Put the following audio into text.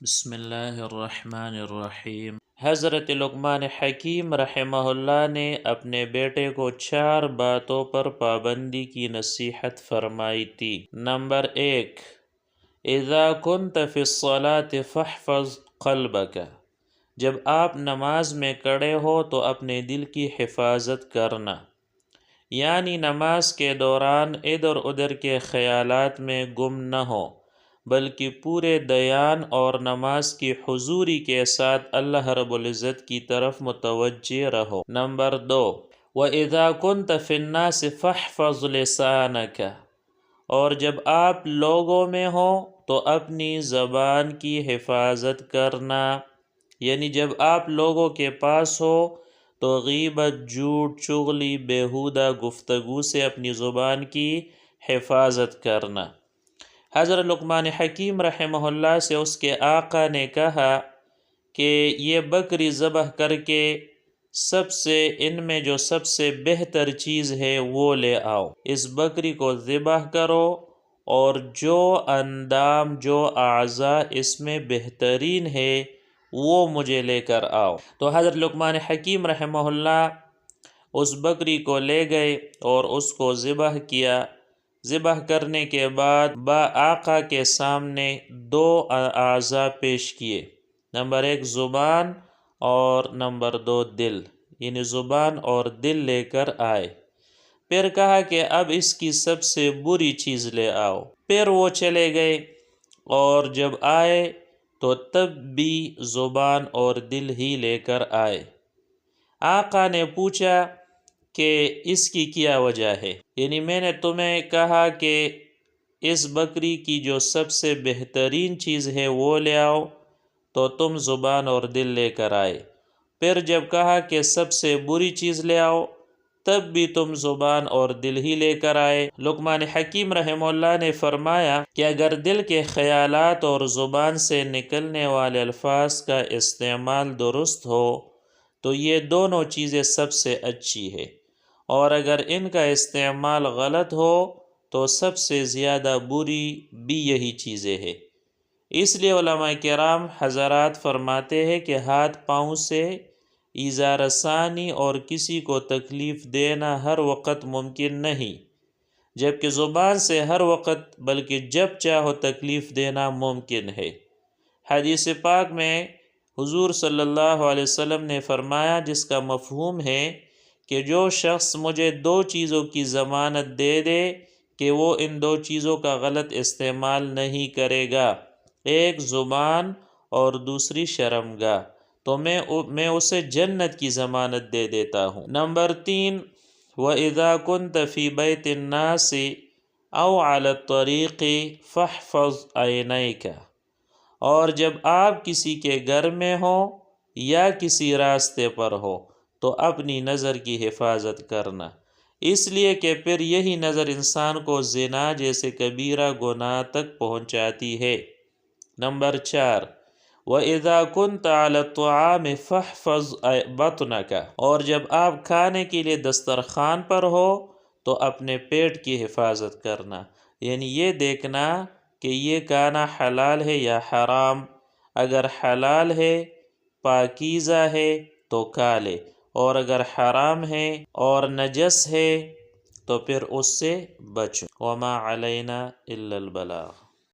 بسم اللہ الرحمن الرحیم۔ حضرت لقمان حکیم رحمہ اللہ نے اپنے بیٹے کو چار باتوں پر پابندی کی نصیحت فرمائی تھی۔ نمبر ایک، اذا كنت فی الصلاة فاحفظ قلبك جب آپ نماز میں کڑے ہو تو اپنے دل کی حفاظت کرنا۔ یعنی نماز کے دوران ادھر ادھر کے خیالات میں گم نہ ہو۔ بلکہ پورے دیان اور نماز کی حضوری کے ساتھ اللہ رب العزت کی طرف متوجہ رہو۔ نمبر دو، وَإِذَا كُنْتَ فِي النَّاسِ فَحْفَظْ لِسَانَكَ۔ اور جب آپ لوگوں میں ہوں تو اپنی زبان کی حفاظت کرنا۔ یعنی جب آپ لوگوں کے پاس ہو تو غیبت، جھوٹ، چغلی بیہودہ گفتگو سے اپنی زبان کی حفاظت کرنا۔ حضرت لقمان حکیم رحمہ اللہ سے اس کے آقا نے کہا کہ یہ بکری ذبح کر کے سب سے ان میں جو سب سے بہتر چیز ہے وہ لے آؤ۔ اس بکری کو ذبح کرو اور جو اندام، جو اعضاء اس میں بہترین ہے وہ مجھے لے کر آؤ۔ تو حضرت لقمان حکیم رحمہ اللہ اس بکری کو لے گئے اور اس کو ذبح کیا۔ ذبح کرنے کے بعد با آقا کے سامنے دو اعضاء پیش کیے۔ نمبر ایک زبان اور نمبر دو دل یعنی زبان اور دل لے کر آئے۔ پھر کہا کہ اب اس کی سب سے بری چیز لے آؤ۔ پھر وہ چلے گئے اور جب آئے تو تب بھی زبان اور دل ہی لے کر آئے۔ آقا نے پوچھا کہ اس کی کیا وجہ ہے؟ یعنی میں نے تمہیں کہا کہ اس بکری کی جو سب سے بہترین چیز ہے وہ لے آؤ۔ تو تم زبان اور دل لے کر آئے۔ پھر جب کہا کہ سب سے بری چیز لے آؤ، تب بھی تم زبان اور دل ہی لے کر آئے۔ لقمان حکیم رحمہ اللہ نے فرمایا کہ اگر دل کے خیالات اور زبان سے نکلنے والے الفاظ کا استعمال درست ہو، تو یہ دونوں چیزیں سب سے اچھی ہے۔ اور اگر ان کا استعمال غلط ہو تو سب سے زیادہ بری بھی یہی چیزیں ہے اس لیے علماء کرام حضرات فرماتے ہیں کہ ہاتھ پاؤں سے ایزا رسانی اور کسی کو تکلیف دینا ہر وقت ممکن نہیں، جبکہ زبان سے ہر وقت، بلکہ جب چاہو تکلیف دینا ممکن ہے۔ حدیث پاک میں حضور صلی اللہ علیہ وسلم نے فرمایا جس کا مفہوم ہے کہ جو شخص مجھے دو چیزوں کی ضمانت دے دے کہ وہ ان دو چیزوں کا غلط استعمال نہیں کرے گا۔ ایک زبان اور دوسری شرم گاہ تو میں میں اسے جنت کی ضمانت دے دیتا ہوں۔ نمبر تین و ادا کن تفی بیت الناس او اعلی طریقی فحفظ عینئی کا اور جب آپ کسی کے گھر میں ہوں یا کسی راستے پر ہو تو اپنی نظر کی حفاظت کرنا۔ اس لیے کہ پھر یہی نظر انسان کو زنا جیسے کبیرہ گناہ تک پہنچاتی ہے۔ نمبر چار و ادا کن تعلطعام فحفظ بطن کا اور جب آپ کھانے کے لیے دسترخوان پر ہو، تو اپنے پیٹ کی حفاظت کرنا۔ یعنی یہ دیکھنا کہ یہ کھانا حلال ہے یا حرام۔ اگر حلال ہے، پاکیزہ ہے، تو کھا لے۔ اور اگر حرام ہے اور نجس ہے تو پھر اس سے بچو۔ وما علینا الا البلاغ۔